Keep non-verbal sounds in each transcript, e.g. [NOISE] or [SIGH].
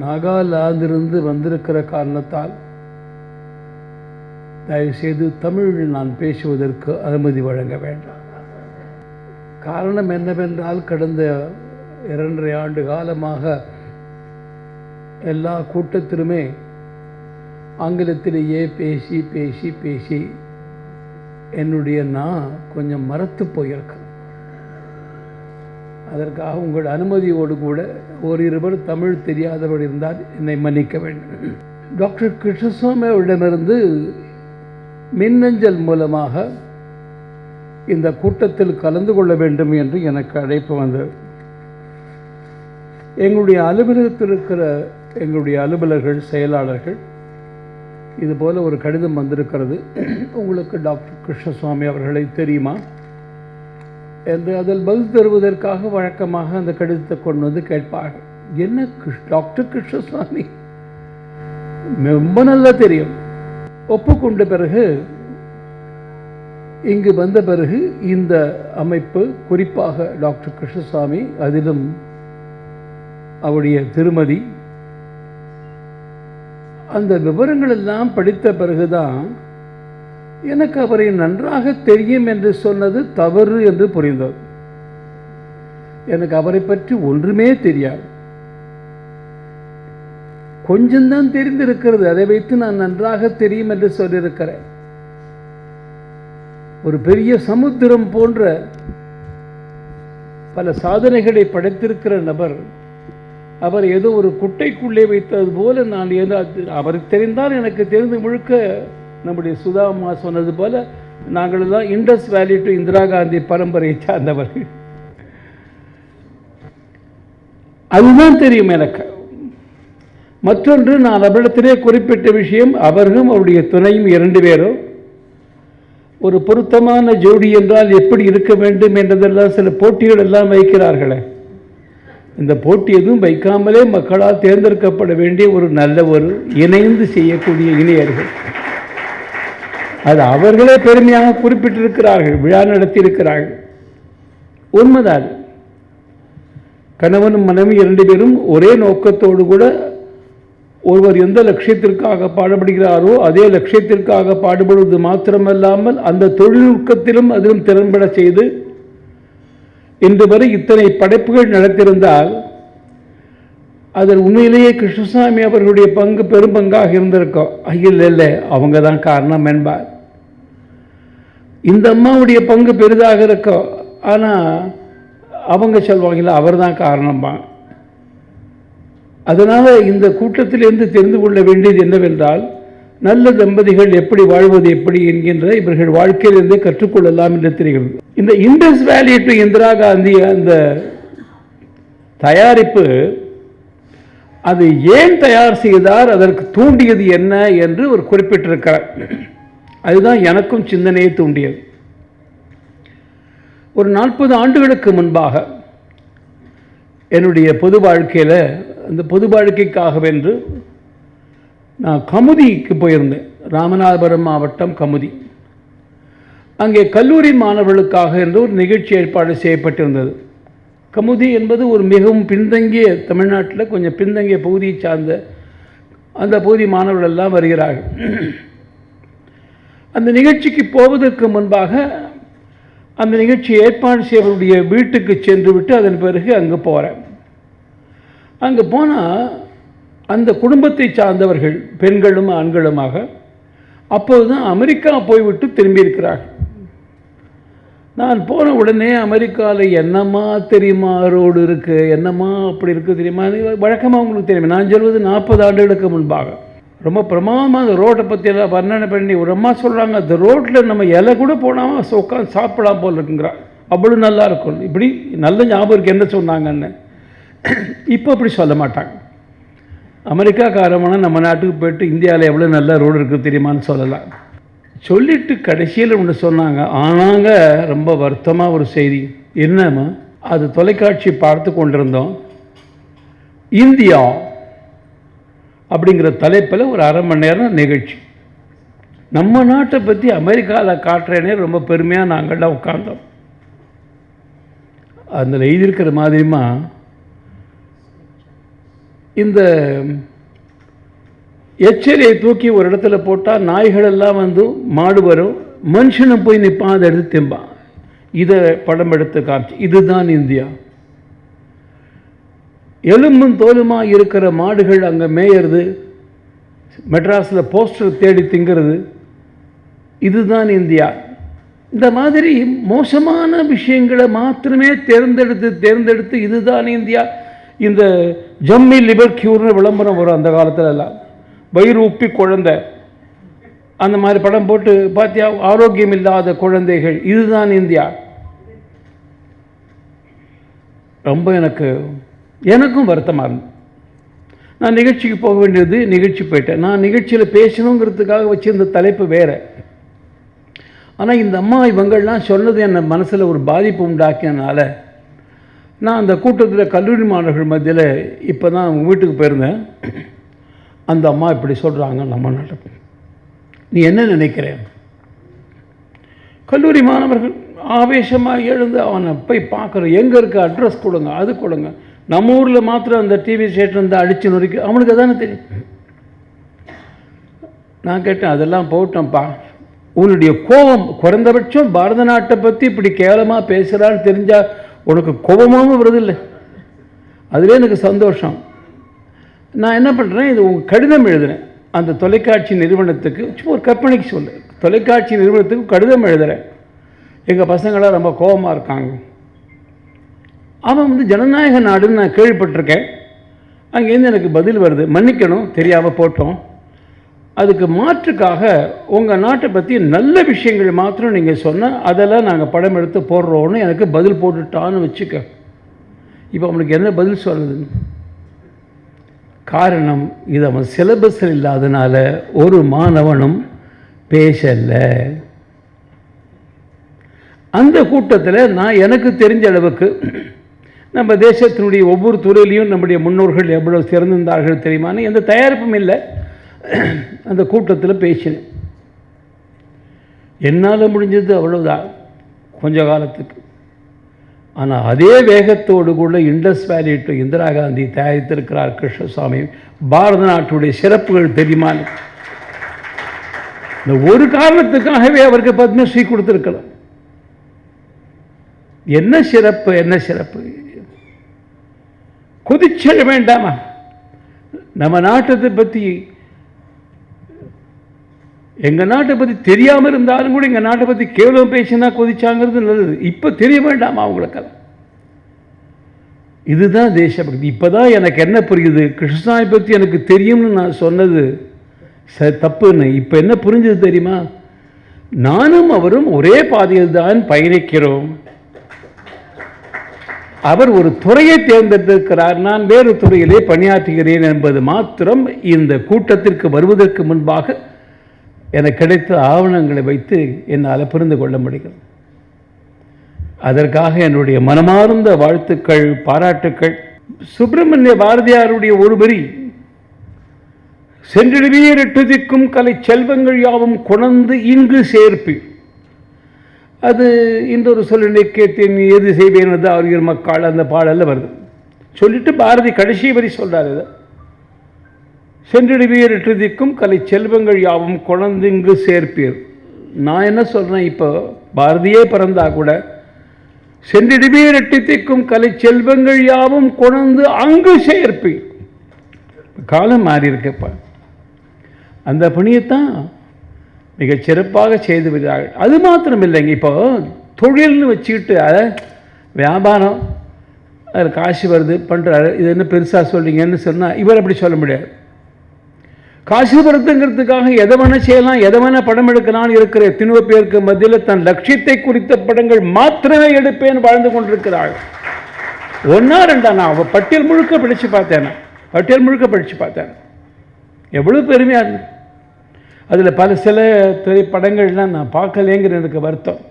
நாகாலாந்திலிருந்து வந்திருக்கிற காரணத்தால் தயவுசெய்து தமிழில் நான் பேசுவதற்கு அனுமதி வழங்க வேண்டாம். காரணம் என்னவென்றால் கடந்த இரண்டரை ஆண்டு காலமாக எல்லா கூட்டத்திலுமே ஆங்கிலத்திலேயே பேசி பேசி பேசி என்னுடைய நான் கொஞ்சம் மறத்து போயிருக்கேன் அதற்காக உங்கள் அனுமதியோடு கூட ஓரிருவர் தமிழ் தெரியாதவர் இருந்தால் என்னை மன்னிக்க வேண்டும். டாக்டர் கிருஷ்ணசுவாமி அவரிடமிருந்து மின்னஞ்சல் மூலமாக இந்த கூட்டத்தில் கலந்து கொள்ள வேண்டும் என்று எனக்கு அழைப்பு வந்தது. எங்களுடைய அலுவலகத்தில் இருக்கிற எங்களுடைய அலுவலர்கள் செயலாளர்கள் இதுபோல் ஒரு கடிதம் வந்திருக்கிறது. உங்களுக்கு டாக்டர் கிருஷ்ணசுவாமி அவர்களை தெரியுமா? என்று அதில் பதில் தருவதற்காக வழக்கமாக அந்த கடிதத்தை கொண்டு வந்து கேட்பார்கள் என்ன டாக்டர் கிருஷ்ணசாமி? ரொம்ப நல்லா தெரியும். ஒப்புக்கொண்ட பிறகு இங்கு வந்த பிறகு இந்த அமைப்பு குறிப்பாக டாக்டர் கிருஷ்ணசாமி அதிலும் அவருடைய திருமதி அந்த விவரங்கள் எல்லாம் படித்த பிறகுதான் எனக்கு அவரை நன்றாக தெரியும் என்று சொன்னது தவறு என்று புரிந்தது எனக்கு அவரை பற்றி ஒன்றுமே தெரியாது. கொஞ்சம்தான் தெரிந்திருக்கிறது அதை வைத்து நான் நன்றாக தெரியும் என்று சொல்லியிருக்கிறேன். ஒரு பெரிய சமுத்திரம் போன்ற பல சாதனைகளை படைத்திருக்கிற நபர் அவர் ஏதோ ஒரு குட்டைக்குள்ளே வைத்தது போல நான் ஏதோ அவருக்கு தெரிந்தால் எனக்கு தெரிந்து முழுக்க நம்முடைய சுதாமா சொன்னது போல நாங்கள் தான் Indies valley to Indira Gandhi பரம்பரையை சார்ந்தவர்கள். அதுதான் தெரியும் எனக்கு. மற்றொன்று நான் அவரிடத்திலே குறிப்பிட்ட விஷயம் அவர்களும் அவருடைய துணையும் இரண்டு பேரும் ஒரு பொருத்தமான ஜோடி என்றால் எப்படி இருக்க வேண்டும் என்றதெல்லாம் சில போட்டிகள் எல்லாம் வைக்கிறார்களே. இந்த போட்டி எதுவும் வைக்காமலே மக்களால் தேர்ந்தெடுக்கப்பட வேண்டிய ஒரு நல்ல ஒரு இணைந்து செய்யக்கூடிய இணையர்கள். அது அவர்களே பெருமையாக குறிப்பிட்டிருக்கிறார்கள் விழா நடத்தியிருக்கிறார்கள். உண்மைதான். கணவனும் மனைவி இரண்டு பேரும் ஒரே நோக்கத்தோடு கூட ஒருவர் எந்த லட்சியத்திற்காக பாடுபடுகிறாரோ அதே லட்சியத்திற்காக பாடுபடுவது மாத்திரமல்லாமல் அந்த தொழில்நுட்பத்திலும் அதிலும் திறன்பட செய்து இன்று வரை இத்தனை படைப்புகள் நடத்திருந்தால் அதில் உண்மையிலேயே கிருஷ்ணசாமி அவர்களுடைய பங்கு பெரும் பங்காக இருந்திருக்கும். இல்லை இல்லை அவங்க தான் காரணம் என்பார். இந்த அம்மாவுடைய பங்கு பெரிதாக இருக்கும் ஆனால் அவங்க சொல்வாங்களா அவர் தான் காரணமா அதனால் இந்த கூட்டத்திலிருந்து தெரிந்து கொள்ள வேண்டியது என்னவென்றால் நல்ல தம்பதிகள் எப்படி வாழ்வது எப்படி என்கின்ற இவர்கள் வாழ்க்கையிலிருந்து கற்றுக்கொள்ளலாம் என்று தெரிகிறது. இந்த Indies valley to Indira Gandhi அந்த தயாரிப்பு அது ஏன் தயார் செய்தார் அதற்கு தூண்டியது என்ன என்று ஒரு குறிப்பிட்டிருக்கிறார். அதுதான் எனக்கும் சிந்தனையை தூண்டியது. ஒரு நாற்பது ஆண்டுகளுக்கு முன்பாக என்னுடைய பொது வாழ்க்கையில் அந்த பொது வாழ்க்கைக்காக வென்று நான் கமுதிக்கு போயிருந்தேன். ராமநாதபுரம் மாவட்டம் கமுதி. அங்கே கல்லூரி மாணவர்களுக்காக என்று ஒரு நிகழ்ச்சி ஏற்பாடு செய்யப்பட்டிருந்தது. கமுதி என்பது ஒரு மிகவும் பின்தங்கிய தமிழ்நாட்டில் கொஞ்சம் பின்தங்கிய பகுதியை சார்ந்த அந்த பகுதி மாணவர்கள் எல்லாம் வருகிறார்கள். அந்த நிகழ்ச்சிக்கு போவதற்கு முன்பாக அந்த நிகழ்ச்சி ஏற்பாடு செய்வருடைய வீட்டுக்கு சென்று விட்டு அதன் பிறகு அங்கே போகிறேன் அங்கே போனால் அந்த குடும்பத்தை சார்ந்தவர்கள் பெண்களும் ஆண்களுமாக அப்போது தான் அமெரிக்கா போய்விட்டு திரும்பியிருக்கிறார்கள் நான் போன உடனே அமெரிக்காவில் என்னம்மா தெரியுமா ரோடு இருக்குது என்னம்மா அப்படி இருக்குது தெரியுமா? வழக்கமாக உங்களுக்கு தெரியுமா. நான் சொல்வது நாற்பது ஆண்டுகளுக்கு முன்பாக. ரொம்ப பிரமாதமாக அந்த ரோட்டை பற்றி எல்லாம் வர்ணனை பண்ணி ஒரு அம்மா சொல்கிறாங்க அந்த ரோட்டில் நம்ம இலை கூட போனாமல் உட்காந்து சாப்பிடலாம் போல் இருக்குங்கிறா. அவ்வளோ நல்லா இருக்கும். இப்படி நல்ல ஞாபகம் இருக்குது என்ன சொன்னாங்கன்னு. இப்போ அப்படி சொல்ல மாட்டாங்க. அமெரிக்காக்காரமான நம்ம நாட்டுக்கு போயிட்டு இந்தியாவில் எவ்வளோ நல்ல ரோடு இருக்குது தெரியுமான்னு சொல்லலாம். சொல்லிட்டு கடைசியில் ஒன்று சொன்னாங்க ஆனாங்க ரொம்ப வருத்தமாக ஒரு செய்தி. என்னம்மா அது தொலைக்காட்சி பார்த்து கொண்டிருந்தோம். இந்தியா அப்படிங்கிற தலைப்பில் ஒரு அரை மணி நேரம் நிகழ்ச்சி. நம்ம நாட்டை பற்றி அமெரிக்காவில் காட்டுறேனே ரொம்ப பெருமையாக நாங்கள்லாம் உட்காந்தோம் அதில் எழுதியிருக்கிற மாதிரிமா இந்த எச்சரியை தூக்கி ஒரு இடத்துல போட்டால் நாய்கள் எல்லாம் வந்து மாடு வரும் மனுஷனும் போய் நிற்பான் அதை எடுத்து திம்பான். இதை படம் எடுத்து காமிச்சு இதுதான் இந்தியா. எலும்பும் தோலுமா இருக்கிற மாடுகள் அங்கே மேயறது மெட்ராஸில் போஸ்டர் தேடி திங்கிறது இதுதான் இந்தியா. இந்த மாதிரி மோசமான விஷயங்களை மாத்திரமே தேர்ந்தெடுத்து தேர்ந்தெடுத்து இதுதான் இந்தியா. இந்த ஜம்மி லிபர் கியூர்னு விளம்பரம் வரும் அந்த காலத்துல எல்லாம் வயிறு உப்பி குழந்தை. அந்த மாதிரி படம் போட்டு பார்த்தியா ஆரோக்கியம் இல்லாத குழந்தைகள். இதுதான் இந்தியா. ரொம்ப எனக்கு எனக்கும் வருத்தமாக இருந்தது நான் நிகழ்ச்சிக்கு போக வேண்டியது நிகழ்ச்சி போயிட்டேன். நான் நிகழ்ச்சியில் பேசணுங்கிறதுக்காக வச்சுருந்த தலைப்பு வேறு. ஆனால் இந்த அம்மா இவங்கள்லாம் சொன்னது என் மனசில் ஒரு பாதிப்பு உண்டாக்கினால நான் அந்த கூட்டத்தில் கல்லூரி மாணவர்கள் மத்தியில் இப்போ தான் அவங்க வீட்டுக்கு போயிருந்தேன். அந்த அம்மா இப்படி சொல்கிறாங்க நம்ம நாட்டுக்கு. நீ என்ன நினைக்கிற? கல்லூரி மாணவர்கள் ஆவேசமாக எழுந்து அவனை போய் பார்க்குறோம் எங்கே இருக்க? அட்ரஸ் கொடுங்க அது கொடுங்க. நம்ம ஊரில் மாத்திரம் அந்த டிவி ஸ்டேஷன் வந்து அடிச்சு நொறுக்கி அவனுக்கு தானே தெரியும்? நான் கேட்டேன் அதெல்லாம் போட்டோம்ப்பா உன்னுடைய கோபம் குறைந்தபட்சம் பாரத நாட்டை பற்றி இப்படி கேவலமாக பேசுகிறான்னு தெரிஞ்சால் உனக்கு கோபமாகவும் வருதில்லை. அதுவே எனக்கு சந்தோஷம். நான் என்ன பண்ணுறேன் இது உங்கள் கடிதம் எழுதுறேன். அந்த தொலைக்காட்சி நிறுவனத்துக்கு சும்மா ஒரு கற்பனைக்கு சொல்லு தொலைக்காட்சி நிறுவனத்துக்கு கடிதம் எழுதுகிறேன் எங்கள் பசங்களாம் ரொம்ப கோபமாக இருக்காங்க. அவன் வந்து ஜனநாயக நாடுன்னு நான் கேள்விப்பட்டிருக்கேன். அங்கேருந்து எனக்கு பதில் வருது. மன்னிக்கணும் தெரியாமல் போட்டோம். அதுக்கு மாற்றுக்காக உங்கள் நாட்டை பற்றி நல்ல விஷயங்கள் மாத்திரம் நீங்கள் சொன்னால் அதெல்லாம் நாங்கள் படம் எடுத்து போடுறோன்னு எனக்கு பதில் போட்டுட்டான்னு வச்சுக்க. இப்போ அவனுக்கு என்ன பதில் சொல்லுதுன்னு காரணம் இது அவன் சிலபஸில் இல்லாதனால ஒரு மாணவனும் பேசலை. அந்த கூட்டத்தில் நான் எனக்கு தெரிஞ்ச அளவுக்கு நம்ம தேசத்தினுடைய ஒவ்வொரு துறையிலையும் நம்முடைய முன்னோர்கள் எவ்வளவு சிறந்திருந்தார்கள் தெரியுமான்னு எந்த தயாரிப்பும் இல்லை. [CLEARS THROAT] அந்த கூட்டத்தில் பேசினேன். என்னால் முடிஞ்சது அவ்வளவுதான் கொஞ்ச காலத்துக்கு. ஆனால் அதே வேகத்தோடு கூட Indus valley to Indira Gandhi தயாரித்திருக்கிறார் Krishnaswamy பாரத நாட்டுடைய சிறப்புகள் தெரியுமான்னு இந்த ஒரு காரணத்துக்காகவே அவருக்கு பத்மஸ்ரீ கொடுத்துருக்கலாம். என்ன சிறப்பு என்ன சிறப்பு? கொதிச்செழ வேண்டாமா? நம்ம நாட்டத்தை பற்றி எங்கள் நாட்டை பற்றி தெரியாமல் இருந்தாலும் கூட எங்கள் நாட்டை பற்றி கேவலம் பேசினா கொதிச்சாங்கிறது நல்லது. இப்போ தெரிய வேண்டாமா அவங்களுக்கெல்லாம் இதுதான் தேசபக்தி இப்போ தான் எனக்கு என்ன புரியுது? கிருஷ்ணாவை பற்றி எனக்கு தெரியும்னு நான் சொன்னது ச தப்புன்னு. இப்போ என்ன புரிஞ்சது தெரியுமா? நானும் அவரும் ஒரே பாதையில் தான் பயணிக்கிறோம். அவர் ஒரு துறையை தேர்ந்தெடுத்திருக்கிறார். நான் வேறு துறையிலே பணியாற்றுகிறேன் என்பது மாத்திரம் இந்த கூட்டத்திற்கு வருவதற்கு முன்பாக எனக்கு கிடைத்த ஆவணங்களை வைத்து என்னால் புரிந்து கொள்ள முடிகிறது. அதற்காக என்னுடைய மனமார்ந்த வாழ்த்துக்கள் பாராட்டுக்கள். சுப்பிரமணிய பாரதியாருடைய ஒரு வரி சென்றிடுவீர் எட்டு திக்கும் கலை செல்வங்கள் யாவும் கொணர்ந்து இங்கு சேர்ப்பி அது இன்னொரு சொல்லினை கேட்டேன் நீ எது செய்வேன் அது அவர்கள் மக்கள் அந்த பாடலில் வருது. சொல்லிட்டு பாரதி கடைசி வரி சொல்கிறார் இதை. சென்றிடுவீர் எட்டு திக்கும் கலை செல்வங்கள் யாவும் கொணர்ந்து இங்கு சேர்ப்பீர். நான் என்ன சொல்கிறேன் இப்போ? பாரதியே பிறந்தா கூட சென்றிடுவீர் எட்டு திக்கும் கலை செல்வங்கள் யாவும் கொணர்ந்து அங்கு சேர்ப்பீர். காலம் மாறி இருக்குப்பா அந்த பணியைத்தான் மிகச் சிறப்பாக செய்து வருகிறார்கள் அது மாத்திரம் இல்லைங்க இப்போ தொழில்னு வச்சுக்கிட்டு அதை வியாபாரம் அதில் காசு வருது பண்ணுறாரு இது என்ன பெருசாக சொல்கிறீங்கன்னு சொன்னால் இவர் அப்படி சொல்ல முடியாது. காசு வருதுங்கிறதுக்காக எதை வேணால் செய்யலாம் எதை வேணால் படம் எடுக்கலாம்னு இருக்கிற எத்தனையோ பேருக்கு மத்தியில் தன் லட்சியத்தை குறித்த படங்கள் மாத்திரமே எடுப்பேன் வாழ்ந்து கொண்டிருக்கிறாள் ஒன்றா ரெண்டா நான் அவள் பட்டியல் முழுக்க படித்து பார்த்தேன் பட்டியல் முழுக்க படித்து பார்த்தேன். எவ்வளோ பெருமையாக இருந்தது அதில் பல சில திரைப்படங்கள்லாம் நான் பார்க்கலேங்கிற எனக்கு வருத்தம்.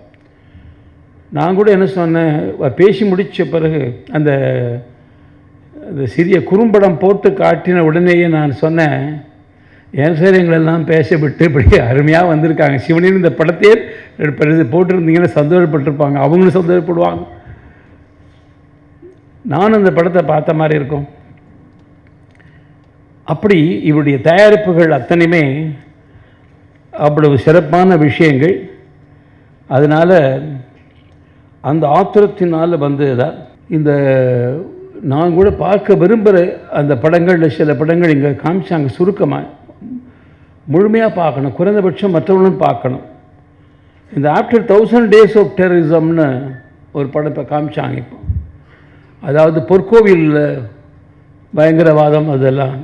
நான் கூட என்ன சொன்னேன் பேசி முடித்த பிறகு அந்த அந்த சிறிய குறும்படம் போட்டு காட்டின உடனேயே நான் சொன்னேன் ஏன் சார் எங்களெல்லாம் பேச விட்டு இப்படி அருமையாக வந்திருக்காங்க. சிவனின் இந்த படத்தையே போட்டிருந்தீங்கன்னா சந்தோஷப்பட்டிருப்பாங்க. அவங்களும் சந்தோஷப்படுவாங்க. நானும் அந்த படத்தை பார்த்த மாதிரி இருக்கும். அப்படி இவருடைய தயாரிப்புகள் அத்தனையுமே அவ்வளவு சிறப்பான விஷயங்கள். அதனால் அந்த ஆத்திரத்தினால் வந்ததுதான். இந்த நான் கூட பார்க்க விரும்புகிற அந்த படங்களில் சில படங்கள் இங்கே காமிச்சாங்க சுருக்கமாக முழுமையாக பார்க்கணும் குறைந்தபட்சம் மற்றவங்களும் பார்க்கணும். இந்த ஆஃப்டர் தௌசண்ட் டேஸ் ஆஃப் டெரரிசம்னு ஒரு படம் இப்போ காமிச்சாங்க இப்போ. அதாவது பொற்கோவிலில் பயங்கரவாதம் அதெல்லாம்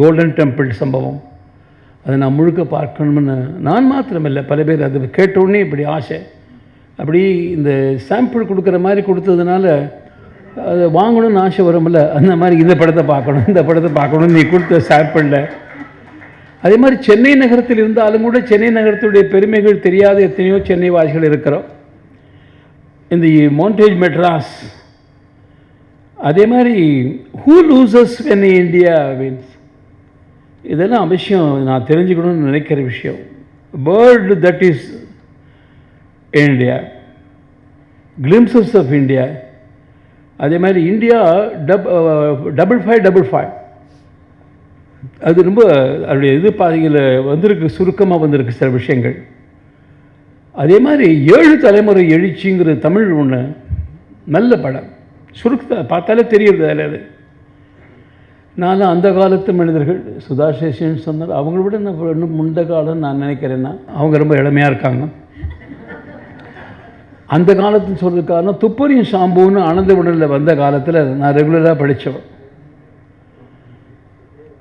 கோல்டன் டெம்பிள் சம்பவம். அதை நான் முழுக்க பார்க்கணும்னு நான் மாத்திரமில்லை. பல பேர் அது கேட்டோடனே இப்படி ஆசை. அப்படி இந்த சாம்பிள் கொடுக்குற மாதிரி கொடுத்ததுனால அதை வாங்கணும்னு ஆசை வரும்ல. அந்த மாதிரி இந்த படத்தை பார்க்கணும் இந்த படத்தை பார்க்கணும் நீ கொடுத்த சாம்பிளில் அதே மாதிரி சென்னை நகரத்தில் இருந்தாலும் கூட சென்னை நகரத்துடைய பெருமைகள் தெரியாத எத்தனையோ சென்னை வாசிகள் இருக்கிறோம். இந்த மோண்டேஜ் மெட்ராஸ் அதே மாதிரி who loses when India wins இதெல்லாம் அவசியம் நான் தெரிஞ்சுக்கணும்னு நினைக்கிற விஷயம். World that is India glimpses of India அதே மாதிரி India dub double five double five அது ரொம்ப அதனுடைய இது பாதையில் வந்திருக்கு சுருக்கமாக வந்திருக்கு சில விஷயங்கள். அதே மாதிரி ஏழு தலைமுறை எழுச்சிங்கிற தமிழ் ஒன்று நல்ல படம். சுருக்கத்தை பார்த்தாலே தெரியுது அதில் அது. நான் அந்த காலத்து மனிதர்கள் சுதா சேஷின்னு சொன்னார் அவங்கள விட நான் இன்னும் முந்த காலம் நான் நினைக்கிறேன்னா அவங்க ரொம்ப இளமையாக இருக்காங்க. அந்த காலத்துன்னு சொல்கிறது காரணம் துப்பறியும் சாம்புன்னு ஆனந்த உடலில் வந்த காலத்தில் நான் ரெகுலராக படித்தவன்.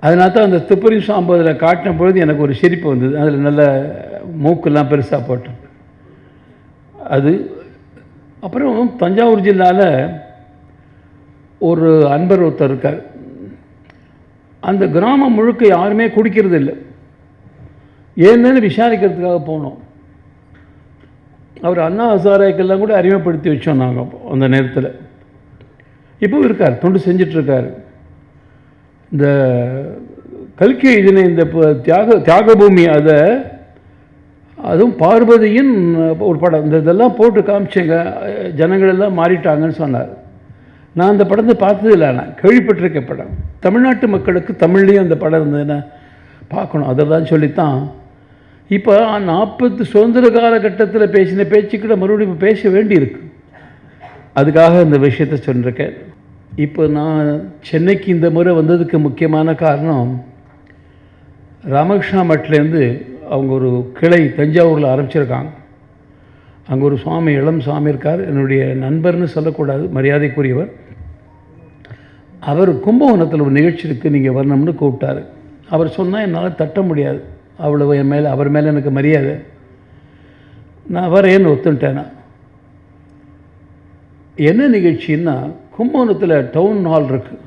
அதனால தான் அந்த துப்பறி சாம்பு அதில் காட்டின பொழுது எனக்கு ஒரு சிரிப்பு வந்தது. அதில் நல்ல மூக்கெல்லாம் பெருசாக போட்டோம் அது அப்புறம் தஞ்சாவூர் ஜில்லாவில் ஒரு அன்பர் ஒருத்தர் இருக்கார். அந்த கிராமம் முழுக்க யாருமே குடிக்கிறது இல்லை ஏன்னு விசாரிக்கிறதுக்காக போனோம். அவர் அண்ணா ஹசாராய்க்கெல்லாம் கூட அறிமுகப்படுத்தி வச்சோம் நாங்கள் அந்த நேரத்தில். இப்போவும் இருக்கார் தொண்டு செஞ்சிட்ருக்கார். இந்த கல்கி எழுதின இந்த ப- தியாக தியாகபூமி அதை அதுவும் பார்வதியின் ஒரு படம் இந்த இதெல்லாம் போட்டு காமிச்சேங்க ஜனங்களெல்லாம் மாறிட்டாங்கன்னு சொன்னார். நான் அந்த படத்தை பார்த்ததில்லை நான் கேள்விப்பட்டிருக்க படம். தமிழ்நாட்டு மக்களுக்கு தமிழ்லேயும் அந்த படம் இருந்ததுன்னா பார்க்கணும். அதை தான் சொல்லித்தான். இப்போ நாற்பது சுதந்திர காலகட்டத்தில் பேசின பேச்சுக்கிட்ட மறுபடியும் இப்போ பேச வேண்டியிருக்கு. அதுக்காக இந்த விஷயத்தை சொல்லியிருக்கேன் இப்போ நான் சென்னைக்கு இந்த முறை வந்ததுக்கு முக்கியமான காரணம் ராமகிருஷ்ணா மட்டிலேருந்து அவங்க ஒரு கிளை தஞ்சாவூரில் ஆரம்பிச்சிருக்காங்க. அங்கே ஒரு சுவாமி இளம் சுவாமி இருக்கார். என்னுடைய நண்பர்னு சொல்லக்கூடாது மரியாதைக்குரியவர். அவர் கும்பகோணத்தில் ஒரு நிகழ்ச்சி இருக்குது நீங்கள் வரணும்னு கூப்பிட்டாரு. அவர் சொன்னால் என்னால் தட்ட முடியாது. அவ்வளவு என் மேலே அவர் மேலே எனக்கு மரியாதை. நான் வரேன்னு ஒத்துட்டேனா என்ன நிகழ்ச்சின்னா கும்பகோணத்தில் டவுன் ஹால் இருக்குது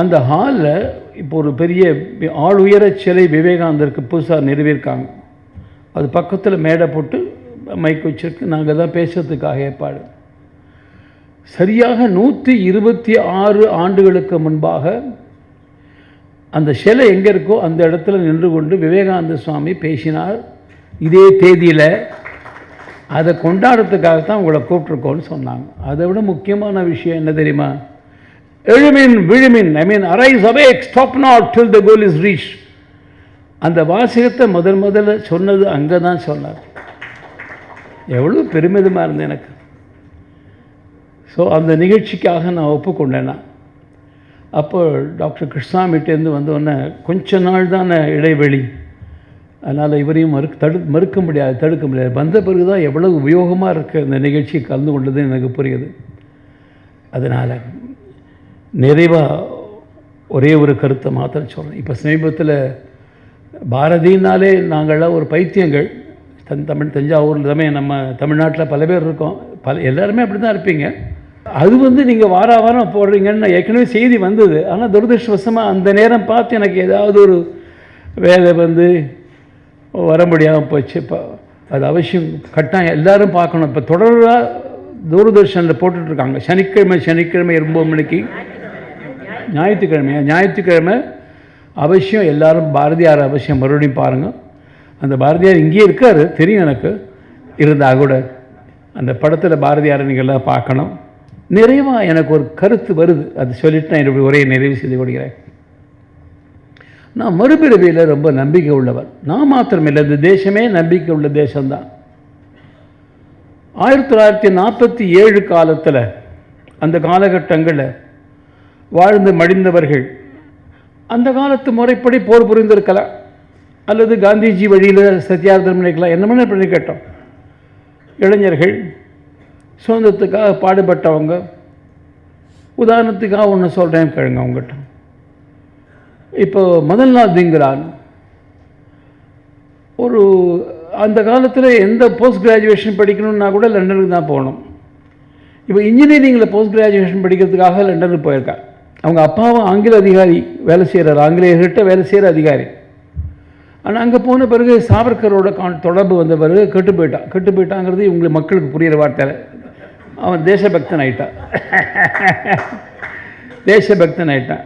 அந்த ஹாலில் இப்போ ஒரு பெரிய ஆள் உயர சிலை விவேகானந்தருக்கு புதுசாக நிறுவியிருக்காங்க. அது பக்கத்தில் மேடை போட்டு மைக் வச்சிருக்கு. நாங்கள் தான் பேசுகிறதுக்காக ஏற்பாடு. சரியாக நூற்றி இருபத்தி ஆறு ஆண்டுகளுக்கு முன்பாக அந்த சிலை எங்கே இருக்கோ அந்த இடத்துல நின்று கொண்டு விவேகானந்த சுவாமி பேசினார். இதே தேதியில் அதை கொண்டாடுறதுக்காக தான் உங்களை கூப்பிட்ருக்கோன்னு சொன்னாங்க. அதை விட முக்கியமான விஷயம் என்ன தெரியுமா? எழுமின் விழுமின் I mean arise awake stop not till the goal is reach அந்த வாசகத்தை முதல் முதல்ல சொன்னது அங்கே தான் சொன்னார். எவ்வளோ பெருமிதமாக இருந்தது எனக்கு. ஸோ அந்த நிகழ்ச்சிக்காக நான் ஒப்புக்கொண்டேன்? நான் அப்போ டாக்டர் கிருஷ்ணாமிட்டேருந்து வந்தோடனே கொஞ்ச நாள் தானே இடைவெளி. அதனால் இவரையும் மறு தடு மறுக்க முடியாது தடுக்க முடியாது. வந்த பிறகு தான் எவ்வளவு உபயோகமாக இருக்குது இந்த நிகழ்ச்சியை கலந்து கொண்டது எனக்கு புரியுது. அதனால் நிறைவாக ஒரே ஒரு கருத்தை மாத்திரம் சொல்கிறேன் இப்போ சமீபத்தில் பாரதினாலே நாங்கள்லாம் ஒரு பைத்தியங்கள். தன் தமிழ் தஞ்சாவூரில் தான் நம்ம தமிழ்நாட்டில் பல பேர் இருக்கோம். பல எல்லாருமே அப்படி தான் இருப்பீங்க. அது வந்து நீங்கள் வார வாரம் போடுறீங்கன்னு ஏற்கனவே செய்தி வந்தது. ஆனால் துரதிருஷ்டவசமாக அந்த நேரம் பார்த்து எனக்கு ஏதாவது ஒரு வேலை வந்து வர முடியாமல் போச்சு. இப்போ அது அவசியம். கட்டாயம் எல்லாரும் பார்க்கணும். இப்போ தொடராக தூரதர்ஷனில் போட்டுட்ருக்காங்க. சனிக்கிழமை சனிக்கிழமை இரும்போ மணிக்கு ஞாயிற்றுக்கிழமையா ஞாயிற்றுக்கிழமை அவசியம். எல்லாரும் பாரதியார் அவசியம். மறுபடியும் பாருங்கள் அந்த பாரதியார் இங்கேயே இருக்கார். தெரியும் எனக்கு. இருந்தால் கூட அந்த படத்தில் பாரதியாரை நீங்கள் எல்லாம் பார்க்கணும். நிறைவாக எனக்கு ஒரு கருத்து வருது. அது சொல்லிட்டு நான் என்னுடைய உரையை நிறைவு செய்து கொள்கிறேன். நான் மறுபிறவியில் ரொம்ப நம்பிக்கை உள்ளவர் நான் மாத்திரமில்லை இந்த தேசமே நம்பிக்கை உள்ள தேசம்தான். ஆயிரத்தி தொள்ளாயிரத்தி நாற்பத்தி ஏழு காலத்தில் அந்த காலகட்டங்களில் வாழ்ந்து மடிந்தவர்கள் அந்த காலத்து முறைப்படி போர் புரிந்திருக்கலாம். அல்லது காந்திஜி வழியில் சத்யார்த்தம் நினைக்கலாம் என்ன பண்ண பண்ணி கேட்டோம்? இளைஞர்கள் சுதந்திரத்துக்காக பாடுபட்டவங்க உதாரணத்துக்காக ஒன்று சொல்கிறேன் கேளுங்க அவங்ககிட்ட இப்போ மதன்லால் திங்கரான் ஒரு அந்த காலத்தில் எந்த போஸ்ட் கிராஜுவேஷன் படிக்கணும்னா கூட லண்டனுக்கு தான் போகணும். இப்போ இன்ஜினியரிங்கில் போஸ்ட் கிராஜுவேஷன் படிக்கிறதுக்காக லண்டனுக்கு போயிருக்கா அவங்க அப்பாவும் ஆங்கில அதிகாரி வேலை செய்கிறார் ஆங்கிலேயர்கிட்ட வேலை செய்கிற அதிகாரி. ஆனால் அங்கே போன பிறகு சாவர்கரோட கான் தொடர்பு வந்த பிறகு கெட்டு போயிட்டான் கெட்டு போயிட்டாங்கிறது இவங்களுக்கு மக்களுக்கு புரிகிற வார்த்தையில் அவன் தேசபக்தன் ஆயிட்டான் தேசபக்தன் ஆயிட்டான்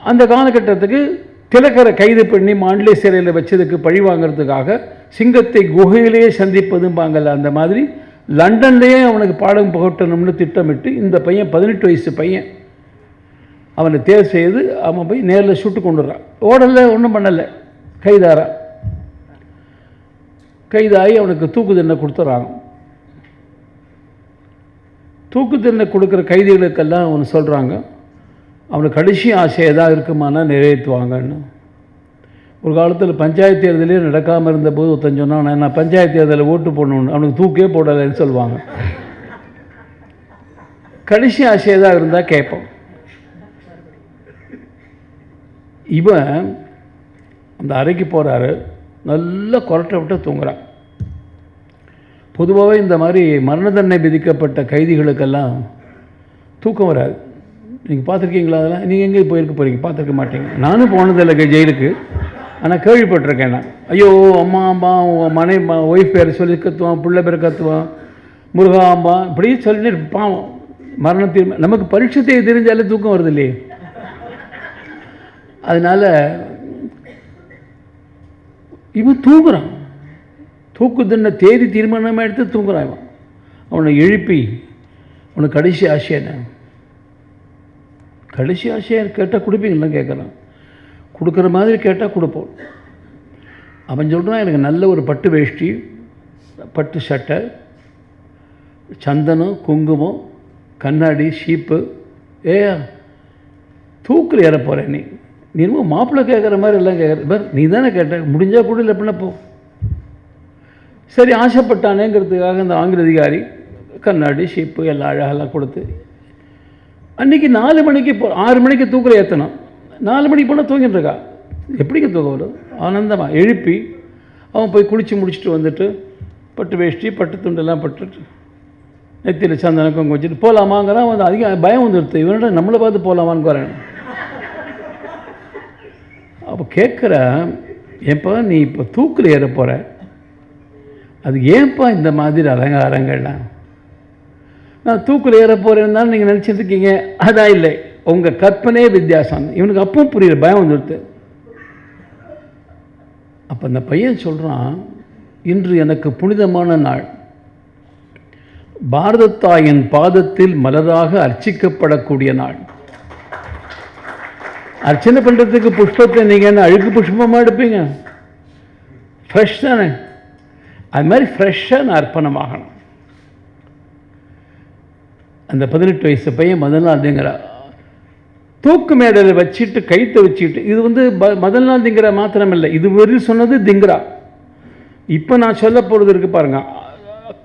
அந்த காலகட்டத்துக்கு திலக்கரை கைது பண்ணி மாண்டிலே சிறையில் வச்சதுக்கு பழி வாங்கிறதுக்காக சிங்கத்தை குகையிலேயே சந்திப்பதும்பாங்கல்ல அந்த மாதிரி லண்டன்லேயே அவனுக்கு பாடம் புகட்டணும்னு திட்டமிட்டு இந்த பையன் பதினெட்டு வயசு பையன். அவனை தேர்வு செய்து அவன் போய் நேரில் சுட்டு கொண்டுறான் ஓடலை ஒன்றும் பண்ணலை. கைதாரான் கைதாகி அவனுக்கு தூக்கு தண்டனை கொடுத்துட்றாங்க தூக்கு தண்டனை கொடுக்குற கைதிகளுக்கெல்லாம் அவனு சொல்கிறாங்க அவனுக்கு கடைசி ஆசை எதாக இருக்குமானா நிறைவேற்றுவாங்கன்னு. ஒரு காலத்தில் பஞ்சாயத்து தேர்தலே நடக்காமல் இருந்தபோது ஒருத்தன் சொன்னான் நான் பஞ்சாயத்து தேர்தலில் ஓட்டு போடணும்னு. அவனுக்கு தூக்கே போடலைன்னு சொல்லுவாங்க. கடைசி ஆசை தான் இருந்தால் கேட்போம். இவன் அந்த அறைக்கு போகிறாரு நல்லா கொரட்டை விட்டு தூங்குறான். பொதுவாகவே இந்த மாதிரி மரண தண்டனை விதிக்கப்பட்ட கைதிகளுக்கெல்லாம் தூக்கம் வராது. நீங்கள் பார்த்துருக்கீங்களா அதெல்லாம்? நீங்கள் எங்கே போயிருக்க போகிறீங்க பார்த்துருக்க மாட்டீங்க. நானும் போனதில்லை ஜெயிலுக்கு. ஆனால் கேள்விப்பட்டிருக்கேன் நான். ஐயோ அம்மா அம்மா மனை ஒய்ஃப் பேர் சொல்லி கத்துவான் பிள்ளை பேர் கத்துவான் முருகா அம்மா இப்படி சொல்லிட்டு பாவம். மரண தீர்மா நமக்கு பரீட்சத்தை தெரிஞ்சாலே தூக்கம் வருது இல்லையே? அதனால் இவன் தூங்குறான். தூக்கு தண்டனை தேதி தீர்மானமாக எடுத்து தூங்குறான் இவன். அவனை எழுப்பி உனக்கு கடைசி ஆசை என்ன? கடைசி ஆசையை கேட்டால் கொடுப்பீங்களா கேட்குறான் கொடுக்குற மாதிரி கேட்டால் கொடுப்போம். அவன் சொல்கிறான் எனக்கு நல்ல ஒரு பட்டு வேஷ்டி பட்டு சட்டை சந்தனம் குங்குமம் கண்ணாடி ஷீப்பு ஏயா தூக்கில் ஏற போகிறேன் நீ. நீ என்னமோ மாப்பிள்ளை கேட்குற மாதிரி எல்லாம் கேட்குற பார் நீ தானே கேட்ட. முடிஞ்சால் கூட இல்லை அப்படின்னா போ. சரி ஆசைப்பட்டானேங்கிறதுக்காக இந்த ஆங்கில அதிகாரி கண்ணாடி ஷீப்பு எல்லாம் அழகெல்லாம் கொடுத்து அன்றைக்கி நாலு மணிக்கு போ ஆறு மணிக்கு தூக்கில் ஏற்றணும் நாலு மணிக்கு போனால் தூங்கிட்டு இருக்கா? எப்படிங்க தூக்க வரும்? ஆனந்தமாக எழுப்பி அவன் போய் குளித்து முடிச்சுட்டு வந்துட்டு பட்டு வேஷ்டி பட்டு துண்டெல்லாம் பட்டுட்டு நெத்தியில் சந்தனம் கொஞ்சம் வச்சுட்டு போகலாமாங்கிறான் வந்து அதிகம் பயம் வந்துடுது இவனோட நம்மளை பார்த்து போகலாமான்னு வரேன் அப்போ கேட்குற எப்போ நீ இப்போ தூக்கில் ஏற போகிற அது ஏன்ப்பா இந்த மாதிரி அலங்காரங்கள்லாம்? நான் தூக்கில் ஏற போகிறேன்னு நீங்கள் நினச்சிட்டு இருக்கீங்க அதான் இல்லை. உங்கள் கற்பனையே வித்தியாசம். இவனுக்கு அப்பவும் புரியல பயம் வந்துடுது அப்போ அந்த பையன் சொல்கிறான் இன்று எனக்கு புனிதமான நாள். பாரதத்தாயின் பாதத்தில் மலராக அர்ச்சிக்கப்படக்கூடிய நாள். அர்ச்சனை பண்ணுறதுக்கு புஷ்பத்தை நீங்கள் என்ன அழுக்கு புஷ்பமாக எடுப்பீங்க? ஃப்ரெஷ் தானே? அது மாதிரி ஃப்ரெஷ்ஷாக நான் அர்ப்பணமாகணும் அந்த பதினெட்டு வயசு பையன் மதன்லாந்துங்கிற தூக்கு மேடையில் வச்சுட்டு கைத்தை வச்சுட்டு இது வந்து ப மதன்லாந்துங்கிற மாத்திரம் இல்லை இது வரையும் சொன்னது திங்கிறா இப்போ நான் சொல்ல போகிறது இருக்கு பாருங்க.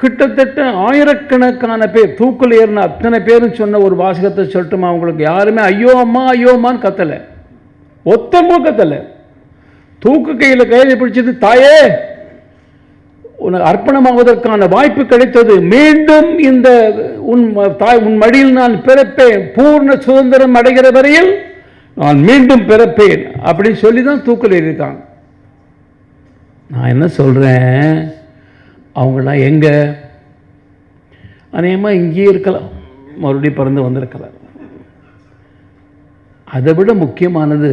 கிட்டத்தட்ட ஆயிரக்கணக்கான பேர் தூக்கில் ஏறின அத்தனை பேரும் சொன்ன ஒரு வாசகத்தை சொல்லட்டுமா அவங்களுக்கு யாருமே ஐயோ அம்மா ஐயோ அம்மான்னு கத்தலை. ஒத்தமும் கத்தலை. தூக்கு கையில் கையில் பிடிச்சது தாயே அர்ப்பணமாவதற்கான வாய்ப்பு கிடைத்தது. மீண்டும் இந்த உன் தாய் உன் மடியில் நான் பிறப்பேன். பூர்ண சுதந்திரம் அடைகிற வரையில் நான் மீண்டும் பிறப்பேன். அப்படின்னு சொல்லி தான் தூக்கில் இருக்காங்க நான் என்ன சொல்கிறேன் அவங்களாம் எங்கே? அநேகமாக இங்கேயே இருக்கலாம். மறுபடியும் பிறந்து வந்திருக்கலாம். அதை விட முக்கியமானது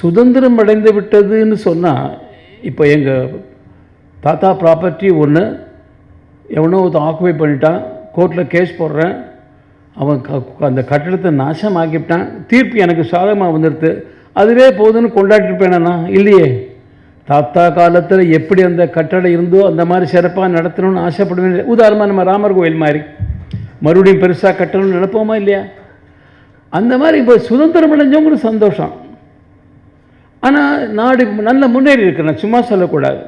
சுதந்திரம் அடைந்து விட்டதுன்னு சொன்னால் இப்போ எங்கள் தாத்தா ப்ராப்பர்ட்டி ஒன்று எவனோ ஒருத்தன் ஆக்குபை பண்ணிட்டான் கோர்ட்டில் கேஸ் போடுறேன். அவன் க அந்த கட்டடத்தை நாசமாக்கிவிட்டான் தீர்ப்பு எனக்கு சாதகமாக வந்துடுது அதுவே போதும்னு கொண்டாடிருப்பேனா இல்லையே. தாத்தா காலத்தில் எப்படி அந்த கட்டடம் இருந்தோ அந்த மாதிரி சிறப்பாக நடத்தணும்னு ஆசைப்படுவேன். உதாரணமாக நம்ம ராமர் கோயில் மாதிரி. மறுபடியும் பெருசாக கட்டணும்னு நினைப்போமா இல்லையா? அந்த மாதிரி இப்போ சுதந்திரம் அடைஞ்சவங்களுக்கு சந்தோஷம். ஆனால் நாடு நல்ல முன்னேறி இருக்கு. நான் சும்மா சொல்லக்கூடாது.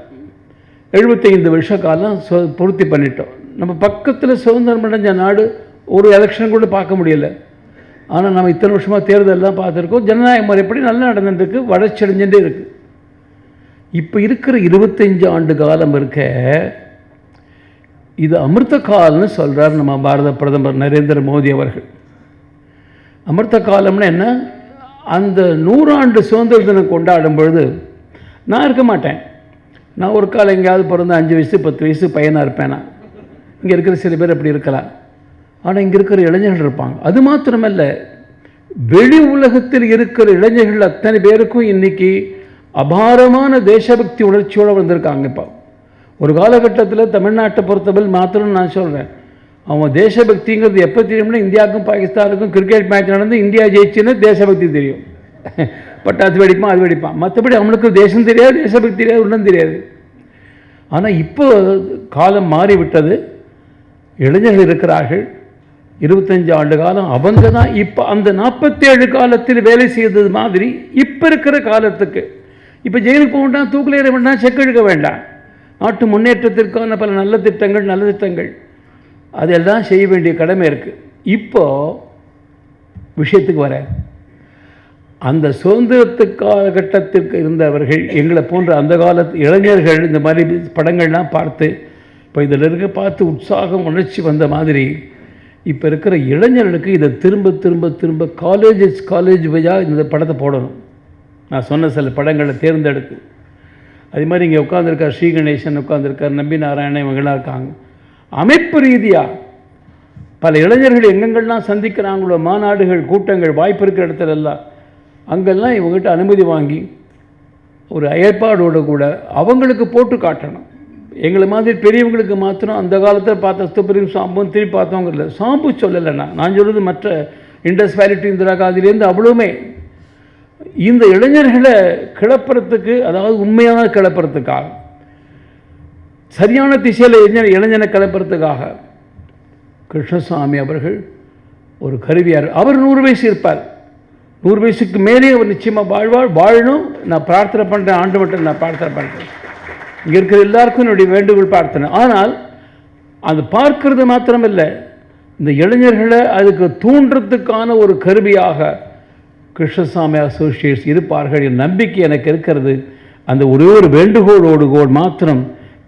எழுபத்தைந்து வருஷ காலம் சொ பூர்த்தி பண்ணிட்டோம். நம்ம பக்கத்தில் சுதந்திரம் அடைஞ்ச நாடு ஒரு எலெக்ஷன் கூட பார்க்க முடியல. ஆனால் நம்ம இத்தனை வருஷமாக தேர்தலெல்லாம் பார்த்துருக்கோம். ஜனநாயக முறைப்படி நல்லா நடந்துட்டுருக்கு வளர்ச்சியடைஞ்சுட்டே இருக்குது இப்போ இருக்கிற இருபத்தஞ்சு ஆண்டு காலம் இருக்க இது அமிர்த காலம்னு சொல்கிறார் நம்ம பாரத பிரதமர் நரேந்திர மோடி அவர்கள். அமிர்த காலம்னா என்ன? அந்த நூறாண்டு சுதந்திர தினம் கொண்டாடும் பொழுது நான் இருக்க மாட்டேன். நான் ஒரு காலம் எங்கேயாவது பிறந்த அஞ்சு வயசு பத்து வயசு பையனாக இருப்பேன்? நான் இங்கே இருக்கிற சில பேர் அப்படி இருக்கலாம். ஆனால் இங்கே இருக்கிற இளைஞர்கள் இருப்பாங்க. அது மாத்திரமல்ல வெளி உலகத்தில் இருக்கிற இளைஞர்கள் அத்தனை பேருக்கும் இன்றைக்கி அபாரமான தேசபக்தி உணர்ச்சியோடு வந்திருக்காங்க இப்போ. ஒரு காலகட்டத்தில் தமிழ்நாட்டை பொறுத்தவரை மாத்திரம் நான் சொல்கிறேன் அவன் தேசபக்திங்கிறது எப்போ தெரியும்னா இந்தியாவுக்கும் பாகிஸ்தானுக்கும் கிரிக்கெட் மேட்ச் நடந்து இந்தியா ஜெயிச்சுன்னு தேசபக்தி தெரியும். பட்டாசு வெடிப்பான் அது வெடிப்பான் மற்றபடி அவனுக்கு தேசம் தெரியாது தேசபக்தி தெரியாது ஒன்றும் தெரியாது. ஆனால் இப்போ காலம் மாறிவிட்டது. இளைஞர்கள் இருக்கிறார்கள். இருபத்தஞ்சு ஆண்டு காலம். அவங்க தான் இப்போ அந்த நாற்பத்தேழு காலத்தில் வேலை செய்தது மாதிரி இப்போ இருக்கிற காலத்துக்கு. இப்போ ஜெயிலுக்கு போக வேண்டாம் தூக்கில் ஏற வேண்டாம் செக் எழுக்க வேண்டாம். நாட்டு முன்னேற்றத்திற்கான பல நல்ல திட்டங்கள் நல்ல திட்டங்கள். அதெல்லாம் செய்ய வேண்டிய கடமை இருக்குது இப்போ விஷயத்துக்கு வரேன் அந்த சுதந்திரத்து காலகட்டத்திற்கு இருந்தவர்கள் எங்களை போன்ற அந்த காலத்து இளைஞர்கள் இந்த மாதிரி படங்கள்லாம் பார்த்து இப்போ இதில் இருக்க பார்த்து உற்சாகம் உணர்ச்சி வந்த மாதிரி இப்போ இருக்கிற இளைஞர்களுக்கு இதை திரும்ப திரும்ப திரும்ப காலேஜஸ் காலேஜ் வழியாக இந்த படத்தை போடணும். நான் சொன்ன சில படங்களை தேர்ந்தெடுத்து. அதே மாதிரி இங்கே உட்காந்துருக்கார் ஸ்ரீ கணேசன் உட்காந்துருக்கார் நம்பி நாராயணன் இவங்களாம் இருக்காங்க. அமைப்பு ரீதியாக பல இளைஞர்கள் எங்கெங்கெல்லாம் சந்திக்கிறாங்களோ மாநாடுகள் கூட்டங்கள் வாய்ப்பு இருக்கிற இடத்துல எல்லாம் அங்கெல்லாம் இவங்ககிட்ட அனுமதி வாங்கி ஒரு ஏற்பாடோடு கூட அவங்களுக்கு போட்டு காட்டணும். எங்களை மாதிரி பெரியவங்களுக்கு மாத்திரம் அந்த காலத்தில் பார்த்த சுப்பிரீம் சாம்பும் திருப்பி பார்த்தவங்க இல்லை. சாம்பு சொல்லலை நான் நான் சொல்கிறது மற்ற இண்டஸ் வேலிட்டி இந்திரா காந்திலேருந்து அவ்வளவுமே. இந்த இளைஞர்களை கிளப்புறதுக்கு அதாவது உண்மையான கிளப்புறதுக்காக சரியான திசையில் இளைஞர் இளைஞனை கிளப்புறதுக்காக கிருஷ்ணசாமி அவர்கள் ஒரு கருவியார். அவர் நூறு வயசு இருப்பார். நூறு வயசுக்கு மேலே அவர் நிச்சயமாக வாழ்வாள் வாழணும். நான் பிரார்த்தனை பண்ணுறேன் ஆண்டு மட்டும் நான் பிரார்த்தனை பண்ணுறேன் இங்கே இருக்கிற எல்லாருக்கும் என்னுடைய வேண்டுகோள் பிரார்த்தனை. ஆனால் அது பார்க்கறது மாத்திரமில்லை. இந்த இளைஞர்களை அதுக்கு தூண்டுறதுக்கான ஒரு கருவியாக கிருஷ்ணசாமி அசோசியேட்ஸ் இருப்பார்கள் என் நம்பிக்கை எனக்கு இருக்கிறது. அந்த ஒரே ஒரு வேண்டுகோளோடு கோள் மாத்திரம்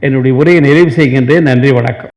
என்னுடைய உரையை நிறைவு செய்கின்றேன். நன்றி வணக்கம்.